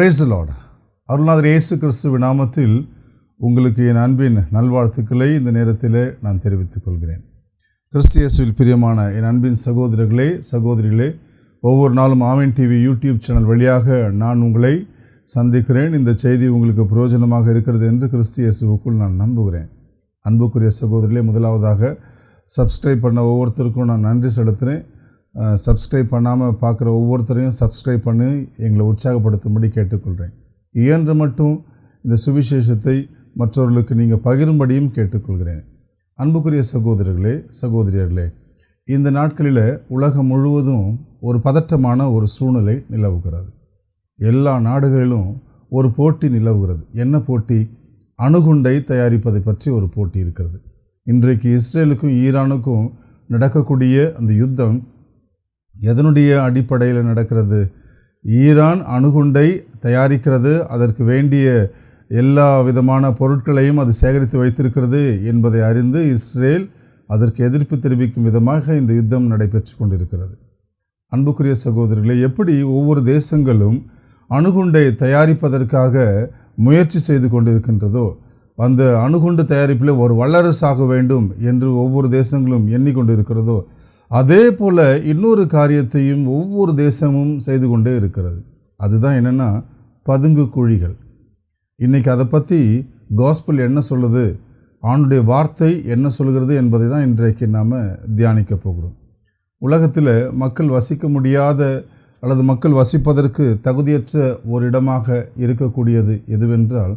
Brace Lord அருள்நாதர் இயேசு கிறிஸ்துவ நாமத்தில் உங்களுக்கு என் அன்பின் நல்வாழ்த்துக்களை இந்த நேரத்தில் நான் தெரிவித்துக் கொள்கிறேன். கிறிஸ்தியேசுவில் பிரியமான என் அன்பின் சகோதரர்களே சகோதரிகளே ஒவ்வொரு நாளும் ஆவின் டிவி யூடியூப் சேனல் வழியாக நான் உங்களை சந்திக்கிறேன். இந்த செய்தி உங்களுக்கு பிரயோஜனமாக இருக்கிறது என்று கிறிஸ்தியேசுவுக்குள் நான் நம்புகிறேன். அன்புக்குரிய சகோதரிகளே முதலாவதாக சப்ஸ்கிரைப் பண்ண ஒவ்வொருத்தருக்கும் நான் நன்றி செலுத்துகிறேன். சப்ஸ்கிரைப் பண்ணாமல் பார்க்குற ஒவ்வொருத்தரையும் சப்ஸ்கிரைப் பண்ணி எங்களை உற்சாகப்படுத்தும்படி கேட்டுக்கொள்கிறேன். இயன்ற மட்டும் இந்த சுவிசேஷத்தை மற்றவர்களுக்கு நீங்கள் பகிரும்படியும் கேட்டுக்கொள்கிறேன். அன்புக்குரிய சகோதரர்களே சகோதரியர்களே இந்த நாட்களில் உலகம் முழுவதும் ஒரு பதட்டமான ஒரு சூழ்நிலை நிலவுகிறது. எல்லா நாடுகளிலும் ஒரு போட்டி நிலவுகிறது. என்ன போட்டி? அணுகுண்டை தயாரிப்பதை பற்றி ஒரு போட்டி இருக்கிறது. இன்றைக்கு இஸ்ரேலுக்கும் ஈரானுக்கும் நடக்கக்கூடிய அந்த யுத்தம் எதனுடைய அடிப்படையில் நடக்கிறது? ஈரான் அணுகுண்டை தயாரிக்கிறது அதற்கு வேண்டிய எல்லா விதமான பொருட்களையும் அது சேகரித்து வைத்திருக்கிறது என்பதை அறிந்து இஸ்ரேல் அதற்கு எதிர்ப்பு தெரிவிக்கும் விதமாக இந்த யுத்தம் நடைபெற்று கொண்டிருக்கிறது. அன்புக்குரிய சகோதரர்களே எப்படி ஒவ்வொரு தேசங்களும் அணுகுண்டை தயாரிப்பதற்காக முயற்சி செய்து கொண்டிருக்கின்றதோ அந்த அணுகுண்டு தயாரிப்பில் ஒரு வல்லரசாக வேண்டும் என்று ஒவ்வொரு தேசங்களும் எண்ணிக்கொண்டிருக்கிறதோ அதே போல் இன்னொரு காரியத்தையும் ஒவ்வொரு தேசமும் செய்து கொண்டே இருக்கிறது. அதுதான் என்னென்னா பதுங்கு குழிகள். இன்றைக்கி அதை பற்றி காஸ்பிள் என்ன சொல்லுது ஆணுடைய வார்த்தை என்ன சொல்கிறது என்பதை தான் இன்றைக்கு நாம் தியானிக்க போகிறோம். உலகத்தில் மக்கள் வசிக்க முடியாத அல்லது மக்கள் வசிப்பதற்கு தகுதியற்ற ஒரு இடமாக இருக்கக்கூடியது எதுவென்றால்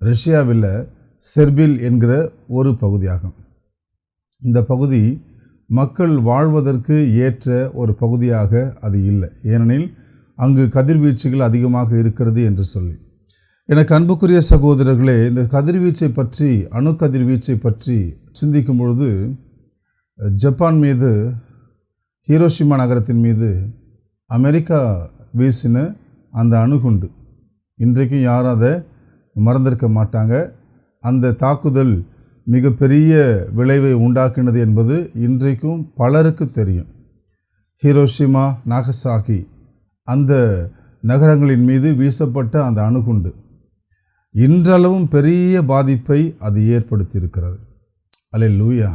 ரஷ்யாவில் செர்பில் என்கிற ஒரு பகுதியாகும். இந்த பகுதி மக்கள் வாழ்வதற்கு ஏற்ற ஒரு பகுதியாக அது இல்லை. ஏனெனில் அங்கு கதிர்வீச்சுகள் அதிகமாக இருக்கிறது என்று சொல்லி. எனக்கு அன்புக்குரிய சகோதரர்களே இந்த கதிர்வீச்சை பற்றி அணு கதிர்வீச்சை பற்றி சிந்திக்கும் பொழுது ஜப்பான் மீது ஹீரோஷிமா நகரத்தின் மீது அமெரிக்கா வீசின அந்த அணுகுண்டு இன்றைக்கும் யாரும் அதை மறந்திருக்க மாட்டாங்க. அந்த தாக்குதல் மிகப்பெரிய விளைவை உண்டாக்கினது என்பது இன்றைக்கும் பலருக்கு தெரியும். ஹீரோஷிமா நாகசாகி அந்த நகரங்களின் மீது வீசப்பட்ட அந்த அணுகுண்டு இன்றளவும் பெரிய பாதிப்பை அது ஏற்படுத்தியிருக்கிறது. அலே லூயா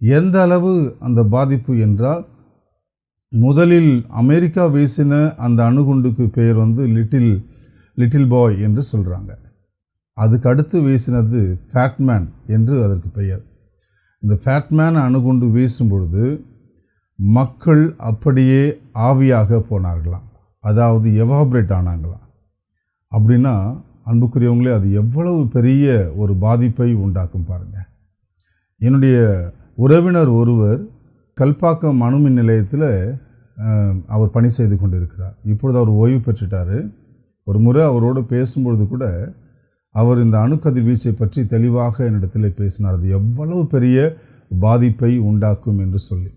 எந்த அளவு அந்த பாதிப்பு என்றால் முதலில் அமெரிக்கா வீசின அந்த அணுகுண்டுக்கு பெயர் வந்து லிட்டில் லிட்டில் பாய் என்று சொல்கிறாங்க அதுக்கு அடுத்து வீசினது ஃபேட்மேன் என்று அதற்கு பெயர். இந்த ஃபேட்மேன் அணுகுண்டு வீசும் பொழுது மக்கள் அப்படியே ஆவியாக போனார்களாம். அதாவது எவாப்ரேட் ஆனாங்களாம். அப்படின்னா அன்புக்குரியவங்களே அது எவ்வளவு பெரிய ஒரு பாதிப்பை உண்டாக்கும் பாருங்கள் என்னுடைய உறவினர் ஒருவர் கல்பாக்கம் அணுமின் நிலையத்தில் அவர் பணி செய்து கொண்டிருக்கிறார். இப்பொழுது அவர் ஓய்வு பெற்றுட்டார். ஒரு முறை அவரோடு பேசும்பொழுது கூட அவர் இந்த அணுக்கதிர் வீச்சை பற்றி தெளிவாக என்னிடத்தில் பேசினார். அது எவ்வளவு பெரிய பாதிப்பை உண்டாக்கும் என்று சொல்லி.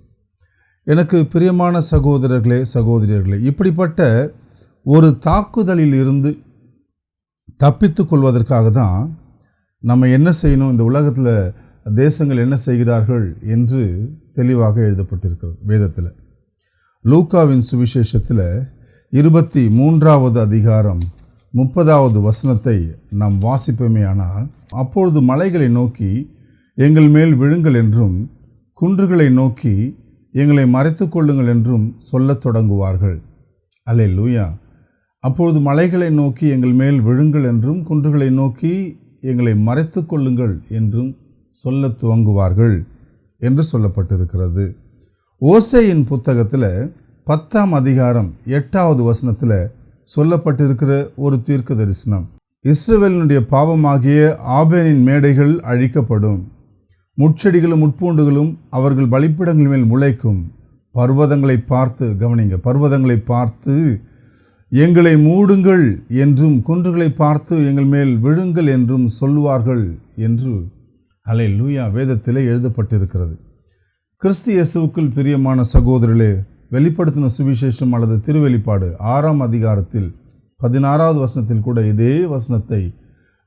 எனக்கு பிரியமான சகோதரர்களே சகோதரியர்களே இப்படிப்பட்ட ஒரு தாக்குதலில் இருந்து தப்பித்து கொள்வதற்காக தான் நம்ம என்ன செய்யணும் இந்த உலகத்தில் தேசங்கள் என்ன செய்கிறார்கள் என்று தெளிவாக எழுதப்பட்டிருக்கிறது வேதத்தில். லூக்காவின் சுவிசேஷத்தில் இருபத்தி மூன்றாவது அதிகாரம் முப்பதாவது வசனத்தை நாம் வாசிப்போமே ஆனால் அப்பொழுது மலைகளை நோக்கி எங்கள் மேல் விழுங்கள் என்றும் குன்றுகளை நோக்கி எங்களை மறைத்து கொள்ளுங்கள் என்றும் சொல்லத் தொடங்குவார்கள். அலே லூயா அப்பொழுது மலைகளை நோக்கி எங்கள் மேல் விழுங்கள் என்றும் குன்றுகளை நோக்கி எங்களை மறைத்து கொள்ளுங்கள் என்றும் சொல்ல துவங்குவார்கள் என்று சொல்லப்பட்டிருக்கிறது. ஓசையின் புத்தகத்தில் பத்தாம் அதிகாரம் எட்டாவது வசனத்தில் சொல்லப்பட்டிருக்கிற ஒரு தீர்க்க தரிசனம். இஸ்ரவேலினுடைய பாவமாகிய ஆபேனின் மேடைகள் அழிக்கப்படும். முட்செடிகளும் முட்பூண்டுகளும் அவர்கள் பலிப்பிடங்கள் மேல் முளைக்கும். பர்வதங்களை பார்த்து கவனிங்க பர்வதங்களை பார்த்து எங்களை மூடுங்கள் என்றும் குன்றுகளை பார்த்து எங்கள் மேல் விழுங்கள் என்றும் சொல்லுவார்கள் என்று அலை லூயா வேதத்திலே எழுதப்பட்டிருக்கிறது. கிறிஸ்து இயேசுக்குள் பிரியமான சகோதரர்களே வெளிப்படுத்தின சுவிசேஷம் அல்லது திருவெளிப்பாடு ஆறாம் அதிகாரத்தில் பதினாறாவது வசனத்தில் கூட இதே வசனத்தை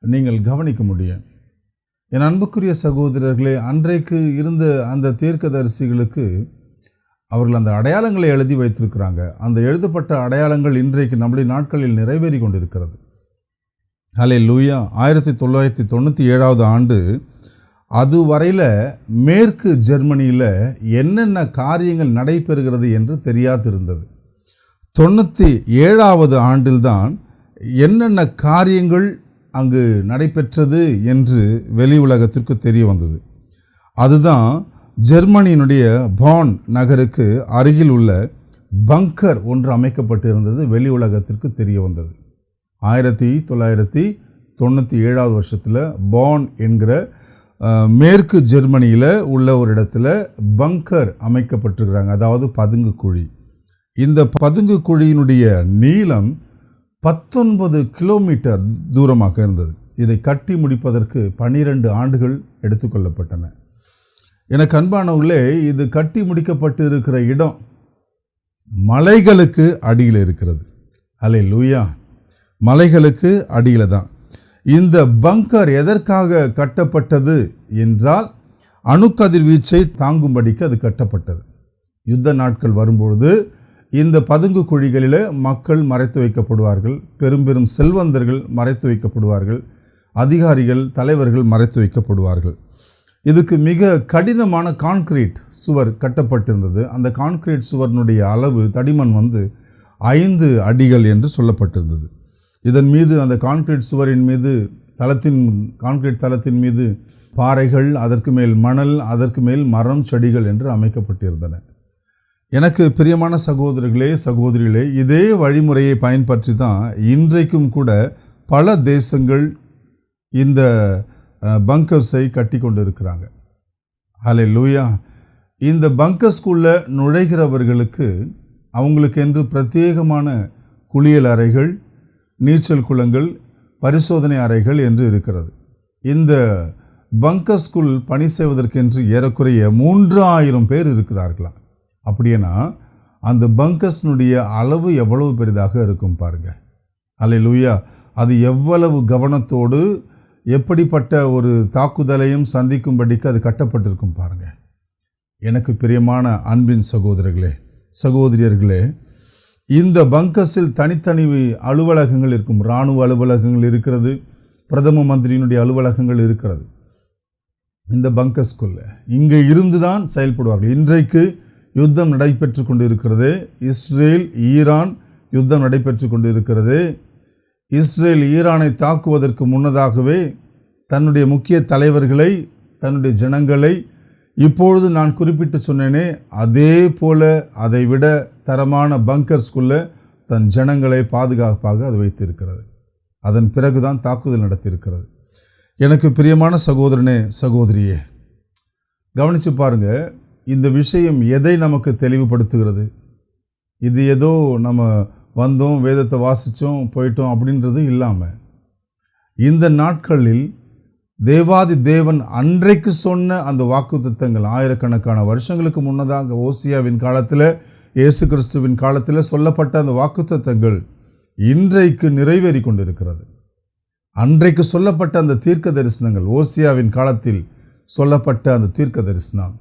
நீங்கள் கவனிக்க முடியும். என் அன்புக்குரிய சகோதரர்களே அன்றைக்கு இருந்த அந்த தீர்க்கதரிசிகளுக்கு அவர்கள் அந்த அடையாளங்களை எழுதி வைத்திருக்கிறாங்க. அந்த எழுதப்பட்ட அடையாளங்கள் இன்றைக்கு நம்முடைய நாட்களில் நிறைவேறி கொண்டிருக்கிறது. ஹலே லூயா ஆயிரத்தி தொள்ளாயிரத்தி தொண்ணூற்றி ஏழாவது ஆண்டு அதுவரையில் மேற்கு ஜெர்மனியில் என்னென்ன காரியங்கள் நடைபெறுகிறது என்று தெரியாதிருந்தது. தொண்ணூற்றி ஏழாவது ஆண்டில்தான் என்னென்ன காரியங்கள் அங்கு நடைபெற்றது என்று வெளி உலகத்திற்கு தெரிய வந்தது. அதுதான் ஜெர்மனியினுடைய பான் நகருக்கு அருகில் உள்ள பங்கர் ஒன்று அமைக்கப்பட்டிருந்தது வெளி உலகத்திற்கு தெரிய வந்தது. ஆயிரத்தி தொள்ளாயிரத்தி தொண்ணூற்றி ஏழாவது வருஷத்தில் பான் என்கிற மேற்கு ஜெர்மனியில் உள்ள ஒரு இடத்துல பங்கர் அமைக்கப்பட்டிருக்கிறாங்க. அதாவது பதுங்கு குழி. இந்த பதுங்கு குழியினுடைய நீளம் பத்தொன்பது கிலோமீட்டர் தூரமாக இருந்தது. இதை கட்டி முடிப்பதற்கு பன்னிரண்டு ஆண்டுகள் எடுத்துக்கொள்ளப்பட்டன எனக்கு அன்பானவர்களே இது கட்டி முடிக்கப்பட்டு இருக்கிற இடம் மலைகளுக்கு அடியில் இருக்கிறது. அலை லூயா மலைகளுக்கு அடியில் தான். இந்த பங்கர் எதற்காக கட்டப்பட்டது என்றால் அணுக்கதிர்வீச்சை தாங்கும்படிக்கு அது கட்டப்பட்டது. யுத்த நாட்கள் வரும்பொழுது இந்த பதுங்கு குழிகளில் மக்கள் மறைத்து வைக்கப்படுவார்கள் பெரும் பெரும் செல்வந்தர்கள் மறைத்து வைக்கப்படுவார்கள் அதிகாரிகள் தலைவர்கள் மறைத்து வைக்கப்படுவார்கள். இதுக்கு மிக கடினமான கான்கிரீட் சுவர் கட்டப்பட்டிருந்தது. அந்த கான்கிரீட் சுவரினுடைய அளவு தடிமன் வந்து ஐந்து அடிகள் என்று சொல்லப்பட்டிருந்தது. இதன் மீது அந்த கான்கிரீட் சுவரின் மீது தளத்தின் கான்கிரீட் தளத்தின் மீது பாறைகள் அதற்கு மேல் மணல் அதற்கு மேல் மரம் செடிகள் என்று அமைக்கப்பட்டிருந்தன. எனக்கு பிரியமான சகோதரர்களே சகோதரிகளே இதே வழிமுறையை பயன்பற்றி தான் இன்றைக்கும் கூட பல தேசங்கள் இந்த பங்கர்ஸை கட்டி கொண்டு இருக்கிறாங்க ஹலே லூயா இந்த பங்கர்ஸ்குள்ளே நுழைகிறவர்களுக்கு அவங்களுக்கு என்று பிரத்யேகமான குளியல் அறைகள் நீச்சல் குளங்கள் பரிசோதனை அறைகள் என்று இருக்கிறது. இந்த பங்கர்ஸ்குள் பணி செய்வதற்கென்று ஏறக்குறைய மூன்று ஆயிரம் பேர் இருக்கிறார்களாம் அப்படின்னா அந்த பங்கர்ஸ்னுடைய அளவு எவ்வளவு பெரிதாக இருக்கும் பாருங்கள் அல்ல லூயா அது எவ்வளவு கவனத்தோடு எப்படிப்பட்ட ஒரு தாக்குதலையும் சந்திக்கும்படிக்கு அது கட்டப்பட்டிருக்கும் பாருங்கள் எனக்கு பிரியமான அன்பின் சகோதரர்களே சகோதரியர்களே இந்த பங்கஸில் தனித்தனி அலுவலகங்கள் இருக்கும். இராணுவ அலுவலகங்கள் இருக்கிறது. பிரதம மந்திரியினுடைய அலுவலகங்கள் இருக்கிறது. இந்த பங்கஸ்குள்ள இங்கே இருந்து தான் செயல்படுவார்கள். இன்றைக்கு யுத்தம் நடைபெற்று கொண்டு இருக்கிறது இஸ்ரேல் ஈரான் யுத்தம் நடைபெற்று கொண்டு இருக்கிறது இஸ்ரேல் ஈரானை தாக்குவதற்கு முன்னதாகவே தன்னுடைய முக்கிய தலைவர்களை தன்னுடைய ஜனங்களை இப்பொழுது நான் குறிப்பிட்டு சொன்னேனே அதே போல அதை விட தரமான பங்கர்ஸ்குள்ளே தன் ஜனங்களை பாதுகாப்பாக அது வைத்திருக்கிறது. அதன் பிறகுதான் தாக்குதல் நடத்தியிருக்கிறது. எனக்கு பிரியமான சகோதரனே சகோதரியே கவனித்து பாருங்க இந்த விஷயம் எதை நமக்கு தெளிவுபடுத்துகிறது? இது ஏதோ நம்ம வந்தோம் வேதத்தை வாசித்தோம் போயிட்டோம் அப்படின்றது இல்லாமல் இந்த நாட்களில் தேவாதி தேவன் அன்றைக்கு சொன்ன அந்த வாக்குத்தத்தங்கள் ஆயிரக்கணக்கான வருஷங்களுக்கு முன்னதாக ஓசியாவின் காலத்தில் இயேசு கிறிஸ்துவின் காலத்தில் சொல்லப்பட்ட அந்த வாக்குத்தத்தங்கள் இன்றைக்கு நிறைவேறி கொண்டிருக்கிறது. அன்றைக்கு சொல்லப்பட்ட அந்த தீர்க்க தரிசனங்கள் ஓசியாவின் காலத்தில் சொல்லப்பட்ட அந்த தீர்க்க தரிசனம்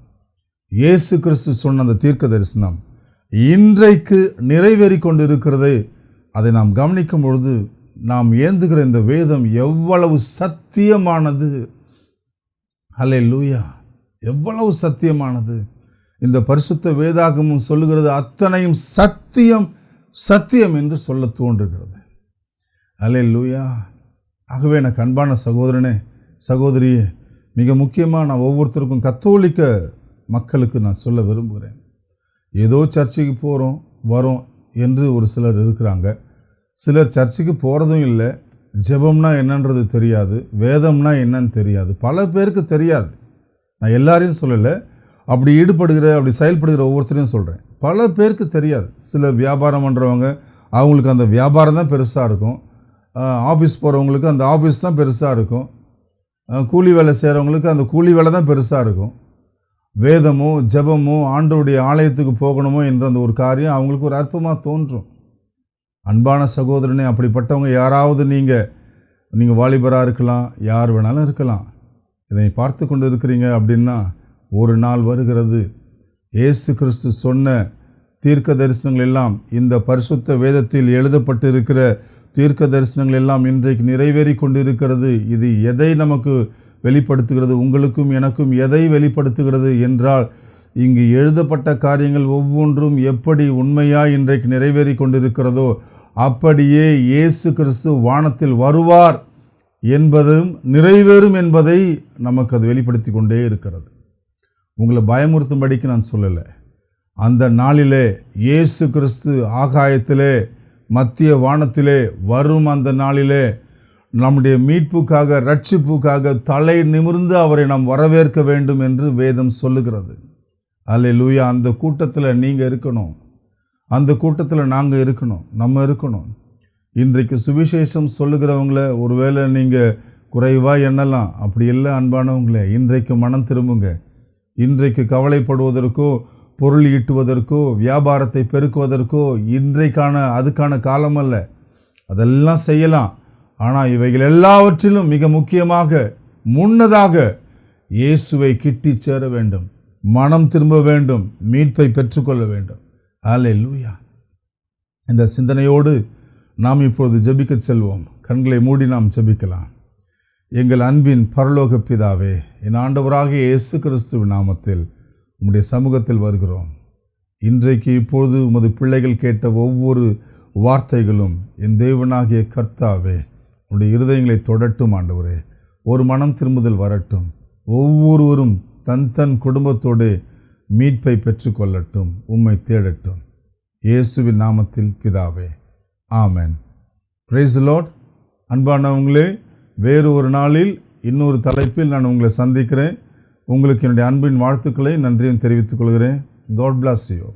இயேசு கிறிஸ்து சொன்ன அந்த தீர்க்க தரிசனம் இன்றைக்கு நிறைவேறி கொண்டிருக்கிறது. அதை நாம் கவனிக்கும் பொழுது நாம் ஏந்துகிற இந்த வேதம் எவ்வளவு சத்தியமானது? ஹலே லூயா எவ்வளவு சத்தியமானது? இந்த பரிசுத்த வேதாகமும் சொல்லுகிறது அத்தனையும் சத்தியம் சத்தியம் என்று சொல்ல தோன்றுகிறது. அலே லூயா ஆகவே எனக்கு அன்பான சகோதரனே சகோதரியே மிக முக்கியமாக நான் ஒவ்வொருத்தருக்கும் கத்தோலிக்க மக்களுக்கு நான் சொல்ல விரும்புகிறேன். ஏதோ சர்ச்சுக்கு போகிறோம் வரோம் என்று ஒரு சிலர் இருக்கிறாங்க. சிலர் சர்ச்சுக்கு போகிறதும் இல்லை ஜெபம்னா என்னன்றது தெரியாது வேதம்னா என்னன்னு தெரியாது. பல பேருக்கு தெரியாது. நான் எல்லாரையும் சொல்லலை. அப்படி ஈடுபடுகிற அப்படி செயல்படுகிற ஒவ்வொருத்தரையும் சொல்கிறேன் பல பேருக்கு தெரியாது. சிலர் வியாபாரம் பண்ணுறவங்க அவங்களுக்கு அந்த வியாபாரம் தான் பெருசாக இருக்கும். ஆஃபீஸ் போகிறவங்களுக்கு அந்த ஆஃபீஸ் தான் பெருசாக இருக்கும். கூலி வேலை செய்கிறவங்களுக்கு அந்த கூலி வேலை தான் பெருசாக இருக்கும். வேதமோ ஜபமோ ஆண்டோடைய ஆலயத்துக்கு போகணுமோ என்ற அந்த ஒரு காரியம் அவங்களுக்கு ஒரு அற்பமாக தோன்றும். அன்பான சகோதரனே அப்படிப்பட்டவங்க யாராவது நீங்கள் நீங்கள் வாலிபராக இருக்கலாம் யார் வேணாலும் இருக்கலாம். இதை பார்த்து கொண்டு இருக்கிறீங்க அப்படின்னா ஒரு நாள் வருகிறது. இயேசு கிறிஸ்து சொன்ன தீர்க்க தரிசனங்கள் எல்லாம் இந்த பரிசுத்த வேதத்தில் எழுதப்பட்டு இருக்கிற தீர்க்க தரிசனங்கள் எல்லாம் இன்றைக்கு நிறைவேறி கொண்டிருக்கிறது. இது எதை நமக்கு வெளிப்படுத்துகிறது? உங்களுக்கும் எனக்கும் எதை வெளிப்படுத்துகிறது? என்றால் இங்கு எழுதப்பட்ட காரியங்கள் ஒவ்வொன்றும் எப்படி உண்மையாய் இன்றைக்கு நிறைவேறி கொண்டிருக்கிறதோ அப்படியே இயேசு கிறிஸ்து வானத்தில் வருவார் என்பதும் நிறைவேறும் என்பதை நமக்கு அது வெளிப்படுத்தி கொண்டே இருக்கிறது. உங்களை பயமுறுத்தும்படிக்கு நான் சொல்லலை. அந்த நாளிலே இயேசு கிறிஸ்து ஆகாயத்திலே மத்திய வானத்திலே வரும் அந்த நாளிலே நம்முடைய மீட்புக்காக ரட்சிப்புக்காக தலை நிமிர்ந்து அவரை நாம் வரவேற்க வேண்டும் என்று வேதம் சொல்லுகிறது. அல்ல லூயா அந்த கூட்டத்தில் நீங்கள் இருக்கணும். அந்த கூட்டத்தில் நாங்கள் இருக்கணும். நம்ம இருக்கணும். இன்றைக்கு சுவிசேஷம் சொல்லுகிறவங்கள ஒருவேளை நீங்கள் குறைவாக எண்ணலாம். அப்படி இல்லை அன்பானவங்களே இன்றைக்கு மனம் திரும்புங்க. இன்றைக்கு கவலைப்படுவதற்கோ பொருள் ஈட்டுவதற்கோ வியாபாரத்தை பெருக்குவதற்கோ இன்றைக்கான அதுக்கான காலம் அல்ல. அதெல்லாம் செய்யலாம். ஆனால் இவைகள் எல்லாவற்றிலும் மிக முக்கியமாக முன்னதாக இயேசுவை கிட்டி சேர வேண்டும். மனம் திரும்ப வேண்டும் மீட்பை பெற்றுக்கொள்ள வேண்டும். ஆலே லூயா இந்த சிந்தனையோடு நாம் இப்பொழுது ஜெபிக்க செல்வோம். கண்களை மூடி நாம் ஜெபிக்கலாம். எங்கள் அன்பின் பரலோக பிதாவே என் ஆண்டவராக இயேசு கிறிஸ்து நாமத்தில் உம்முடைய சமூகத்தில் வருகிறோம். இன்றைக்கு இப்பொழுது உமது பிள்ளைகள் கேட்ட ஒவ்வொரு வார்த்தைகளும் என் தேவனாகிய கர்த்தாவே உடைய இருதயங்களை தொடட்டும் ஆண்டவரே. ஒரு மனம் திரும்புதல் வரட்டும். ஒவ்வொருவரும் தன் தன் குடும்பத்தோடு மீட்பை பெற்றுக்கொள்ளட்டும் உம்மை தேடட்டும். இயேசுவின் நாமத்தில் பிதாவே ஆமேன். பிரைஸ் லார்ட் அன்பானவங்களே வேறு ஒரு நாளில் இன்னொரு தலைப்பில் நான் உங்களை சந்திக்கிறேன். உங்களுக்கு என்னுடைய அன்பின் வாழ்த்துக்களை நன்றியும் தெரிவித்துக் கொள்கிறேன். God plus you